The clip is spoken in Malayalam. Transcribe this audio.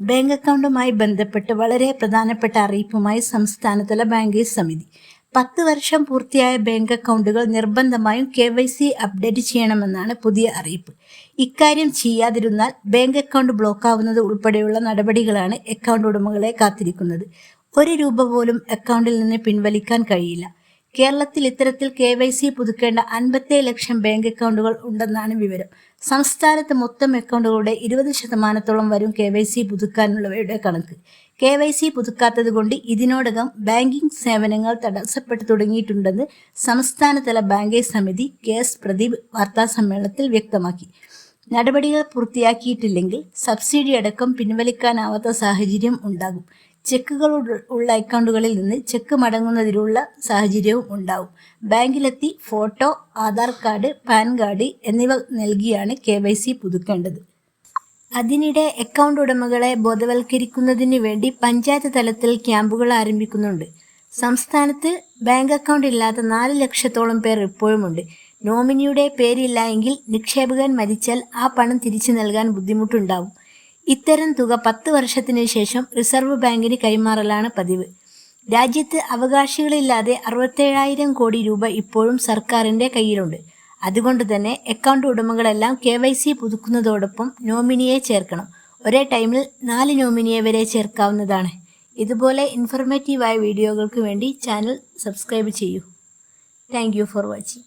ബാങ്ക് അക്കൗണ്ടുമായി ബന്ധപ്പെട്ട് വളരെ പ്രധാനപ്പെട്ട അറിയിപ്പുമായി സംസ്ഥാനതല ബാങ്കേഴ്സ് സമിതി. പത്ത് വർഷം പൂർത്തിയായ ബാങ്ക് അക്കൗണ്ടുകൾ നിർബന്ധമായും കെ വൈ സി അപ്ഡേറ്റ് ചെയ്യണമെന്നാണ് പുതിയ അറിയിപ്പ്. ഇക്കാര്യം ചെയ്യാതിരുന്നാൽ ബാങ്ക് അക്കൗണ്ട് ബ്ലോക്കാവുന്നത് ഉൾപ്പെടെയുള്ള നടപടികളാണ് അക്കൗണ്ട് ഉടമകളെ കാത്തിരിക്കുന്നത്. ഒരു രൂപ പോലും അക്കൗണ്ടിൽ നിന്ന് പിൻവലിക്കാൻ കഴിയില്ല. കേരളത്തിൽ ഇത്തരത്തിൽ കെ വൈ സി പുതുക്കേണ്ട അൻപത്തേഴ് ലക്ഷം ബാങ്ക് അക്കൗണ്ടുകൾ ഉണ്ടെന്നാണ് വിവരം. സംസ്ഥാനത്ത് മൊത്തം അക്കൗണ്ടുകളുടെ ഇരുപത് ശതമാനത്തോളം വരും കെ വൈ സി പുതുക്കാനുള്ളവയുടെ കണക്ക്. കെ വൈ സി പുതുക്കാത്തത് കൊണ്ട് ഇതിനോടകം ബാങ്കിംഗ് സേവനങ്ങൾ തടസ്സപ്പെട്ടു തുടങ്ങിയിട്ടുണ്ടെന്ന് സംസ്ഥാനതല ബാങ്കേഴ്സ് സമിതി കെ എസ് പ്രദീപ് വാർത്താസമ്മേളനത്തിൽ വ്യക്തമാക്കി. നടപടികൾ പൂർത്തിയാക്കിയിട്ടില്ലെങ്കിൽ സബ്സിഡി അടക്കം പിൻവലിക്കാനാവാത്ത സാഹചര്യം ഉണ്ടാകും. ചെക്കുകൾ ഉള്ള അക്കൗണ്ടുകളിൽ നിന്ന് ചെക്ക് മടങ്ങുന്നതിനുള്ള സാഹചര്യവും ഉണ്ടാവും. ബാങ്കിലെത്തി photo Aadhaar card PAN card എന്നിവ നൽകിയാണ് കെ വൈ സി പുതുക്കേണ്ടത്. അതിനിടെ അക്കൗണ്ട് ഉടമകളെ ബോധവൽക്കരിക്കുന്നതിന് വേണ്ടി പഞ്ചായത്ത് തലത്തിൽ ക്യാമ്പുകൾ ആരംഭിക്കുന്നുണ്ട്. സംസ്ഥാനത്ത് ബാങ്ക് അക്കൗണ്ട് ഇല്ലാത്ത നാല് ലക്ഷത്തോളം പേർ ഇപ്പോഴുമുണ്ട്. നോമിനിയുടെ പേരില്ല എങ്കിൽ നിക്ഷേപകൻ മരിച്ചാൽ ആ പണം തിരിച്ചു നൽകാൻ ബുദ്ധിമുട്ടുണ്ടാവും. ഇത്തരം തുക പത്ത് വർഷത്തിനു ശേഷം റിസർവ് ബാങ്കിന് കൈമാറലാണ് പതിവ്. രാജ്യത്ത് അവകാശികളില്ലാതെ അറുപത്തേഴായിരം കോടി രൂപ ഇപ്പോഴും സർക്കാരിന്റെ കയ്യിലുണ്ട്. അതുകൊണ്ട് തന്നെ അക്കൗണ്ട് ഉടമകളെല്ലാം കെ വൈ സി പുതുക്കുന്നതോടൊപ്പം നോമിനിയെ ചേർക്കണം. ഒരേ ടൈമിൽ നാല് നോമിനിയെ വരെ ചേർക്കാവുന്നതാണ്. ഇതുപോലെ ഇൻഫർമേറ്റീവായ വീഡിയോകൾക്ക് വേണ്ടി ചാനൽ സബ്സ്ക്രൈബ് ചെയ്യൂ. Thank for watching